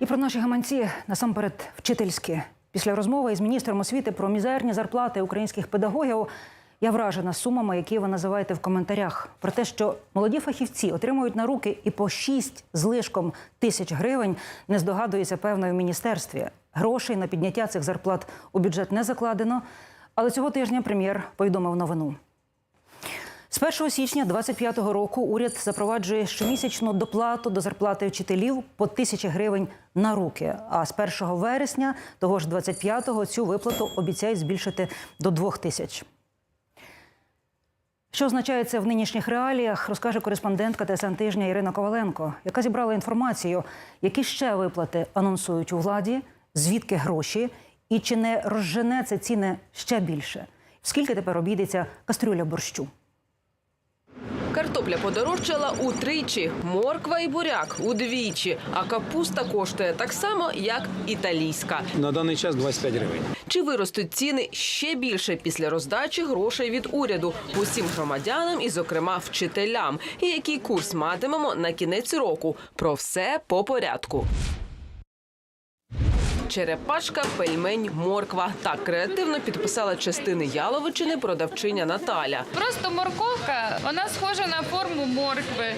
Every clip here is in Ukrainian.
І про наші гаманці насамперед вчительські. Після розмови із міністром освіти про мізерні зарплати українських педагогів я вражена сумами, які ви називаєте в коментарях. Про те, що молоді фахівці отримують на руки і по 6 з лишком тисяч гривень, не здогадується певно в міністерстві. Грошей на підняття цих зарплат у бюджет не закладено. Але цього тижня прем'єр повідомив новину. З 1 січня 2025 року уряд запроваджує щомісячну доплату до зарплати вчителів по тисячі гривень на руки. А з 1 вересня того ж 25-го цю виплату обіцяють збільшити до 2 тисяч. Що означає це в нинішніх реаліях, розкаже кореспондентка ТСН тижня Ірина Коваленко, яка зібрала інформацію, які ще виплати анонсують у владі, звідки гроші, і чи не розжене це ціни ще більше. Скільки тепер обійдеться кастрюля борщу? Картопля подорожчала утричі, морква і буряк удвічі, а капуста коштує так само, як італійська. На даний час 25 гривень. Чи виростуть ціни ще більше після роздачі грошей від уряду усім громадянам і, зокрема, вчителям? І який курс матимемо на кінець року? Про все по порядку. Черепашка, пельмень, морква. Так креативно підписала частини яловичини продавчиня Наталя. Просто морковка, вона схожа на форму моркви.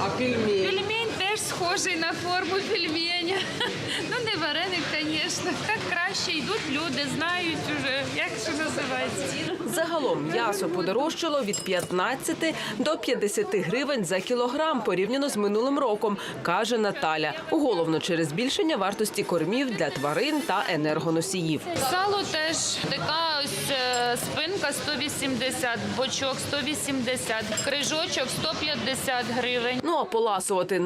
А пельмень? Пельмень схожий на форму пельменя. Ну не вареник, звісно. Так краще йдуть люди, знають уже, як це називається. Загалом м'ясо подорожчало від 15 до 50 гривень за кілограм порівняно з минулим роком, каже Наталя. Головно через збільшення вартості кормів для тварин та енергоносіїв. Сало теж така ось е, спинка 180, бочок 180, крижочок 150 гривень. Ну а поласувати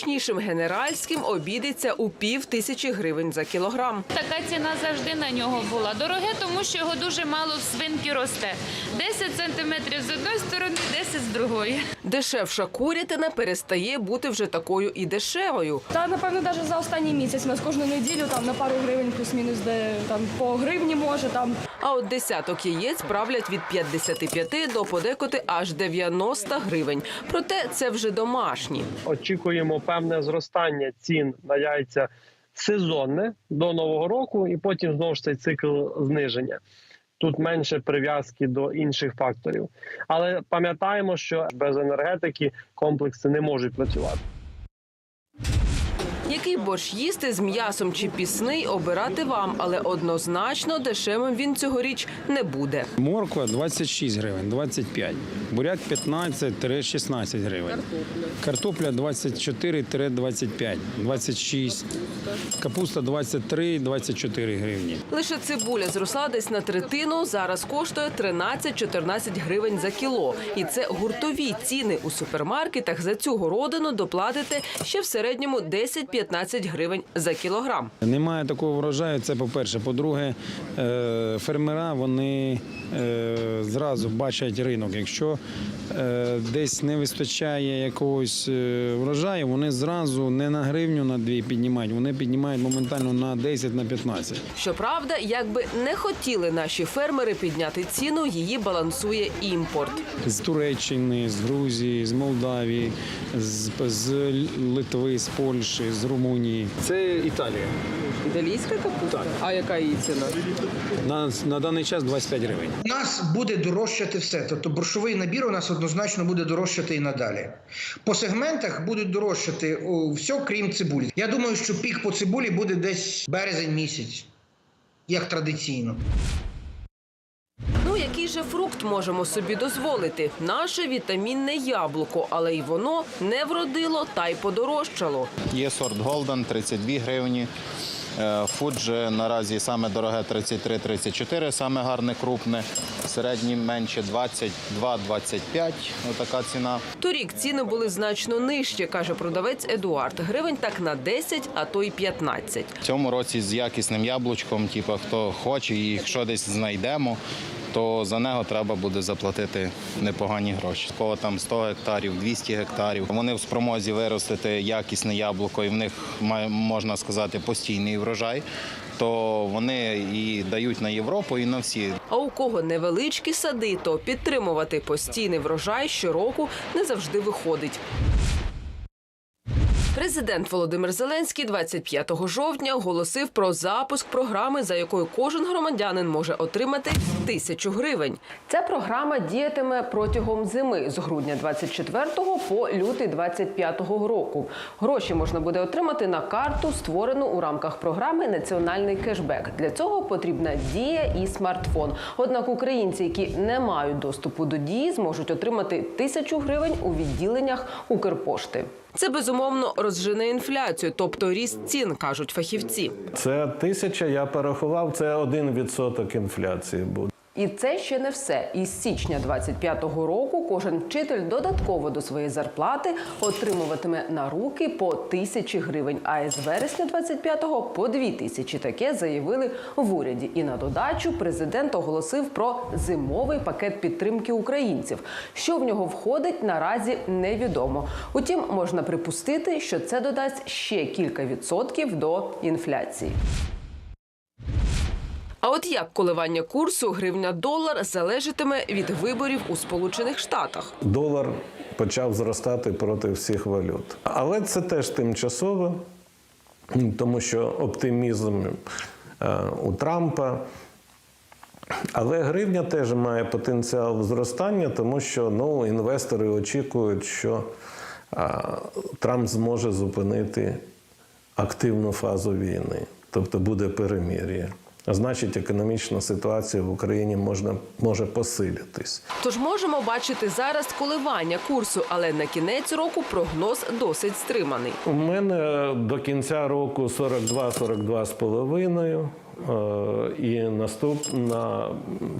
найсмачнішим генеральським обійдеться у пів тисячі гривень за кілограм. Така ціна завжди на нього була. Дороге, тому що його дуже мало в свинки росте. 10 сантиметрів з одної сторони, 10 з другої. Дешевша курятина перестає бути вже такою і дешевою. Та напевно навіть за останній місяць у нас кожну неділю там на пару гривень плюс-мінус, де там по гривні може там. А от десяток яєць правлять від 55 до подекоти аж 90 гривень. Проте це вже домашні. очікуємо певне зростання цін на яйця сезонне до нового року, і потім знову ж цей цикл зниження. Тут менше прив'язки до інших факторів. Але пам'ятаємо, що без енергетики комплекси не можуть працювати. Який борщ їсти з м'ясом чи пісний обирати вам, але однозначно дешевим він цьогоріч не буде. Морква 26 гривень, 25. Буряк 15-16 гривень. Картопля 24-25, 26. Капуста 23-24 гривні. Лише цибуля зросла десь на третину. Зараз коштує 13-14 гривень за кіло. І це гуртові ціни у супермаркетах. За цю городину доплатите ще в середньому 10-15 гривень за кілограм. Немає такого врожаю. Це по-перше. По-друге, е, фермера вони е, зразу бачать ринок. Якщо е, десь не вистачає якогось врожаю, вони зразу не на гривню на дві піднімають, вони піднімають моментально на 10 на 15. Щоправда, якби не хотіли наші фермери підняти ціну, її балансує імпорт. з Туреччини, з Грузії, з Молдавії, з, з Литви, з Польщі, з Румунії. Це Італія. Італійська капуста? А яка її ціна? На, на даний час 25 гривень. У нас буде дорожчати все. Тобто борщовий набір у нас однозначно буде дорожчати і надалі. По сегментах будуть дорожчати о, все, крім цибулі. Я думаю, що пік по цибулі буде десь березень місяць, як традиційно. Який же фрукт можемо собі дозволити? Наше вітамінне яблуко, але й воно не вродило та й подорожчало. Є сорт Голден 32 гривні. Е, Фуджи наразі саме дороге 33-34, саме гарне крупне. Середні менше 22-25, отака ціна. Торік ціни були значно нижчі, каже продавець Едуард. Гривень так на 10, а то й 15. В цьому році з якісним яблучком, типу, хто хоче, і якщо десь знайдемо, то за нього треба буде заплатити непогані гроші. Кого там 100 гектарів, 200 гектарів. Вони в спромозі виростити якісне яблуко, і в них можна сказати постійний врожай. То вони і дають на Європу, і на всі. А у кого невеличкі сади, то підтримувати постійний врожай щороку не завжди виходить. Президент Володимир Зеленський 25 жовтня оголосив про запуск програми, за якою кожен громадянин може отримати тисячу гривень. Ця програма діятиме протягом зими з грудня 24 по лютий 25 року. Гроші можна буде отримати на карту, створену у рамках програми Національний кешбек. Для цього потрібна дія і смартфон. Однак українці, які не мають доступу до дії, зможуть отримати тисячу гривень у відділеннях Укрпошти. Це безумовно розжене інфляцію, тобто ріст цін, кажуть фахівці. Це тисяча, я порахував, це один відсоток інфляції буде. І це ще не все. Із січня 25-го року кожен вчитель додатково до своєї зарплати отримуватиме на руки по тисячі гривень. А із вересня 25-го по дві тисячі. Таке заявили в уряді. І на додачу президент оголосив про зимовий пакет підтримки українців. Що в нього входить, наразі невідомо. Утім, можна припустити, що це додасть ще кілька відсотків до інфляції. От як коливання курсу гривня-долар залежатиме від виборів у Сполучених Штатах? Долар почав зростати проти всіх валют. Але це теж тимчасово, тому що оптимізм е, у Трампа. Але гривня теж має потенціал зростання, тому що ну, інвестори очікують, що а, Трамп зможе зупинити активну фазу війни, тобто буде перемир'я. А значить, економічна ситуація в Україні можна, може посилитись. Тож можемо бачити зараз коливання курсу, але на кінець року прогноз досить стриманий. У мене до кінця року 42-42 з половиною. е, І наступ, на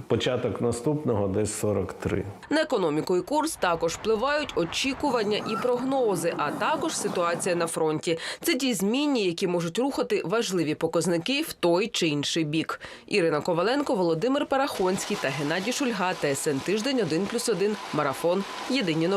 початок наступного десь 43. На економіку і курс також впливають очікування і прогнози, а також ситуація на фронті. Це ті змінні, які можуть рухати важливі показники в той чи інший бік. Ірина Коваленко, Володимир Парахонський та Геннадій Шульга. ТСН тиждень 1+,1. Марафон. Єдині новини.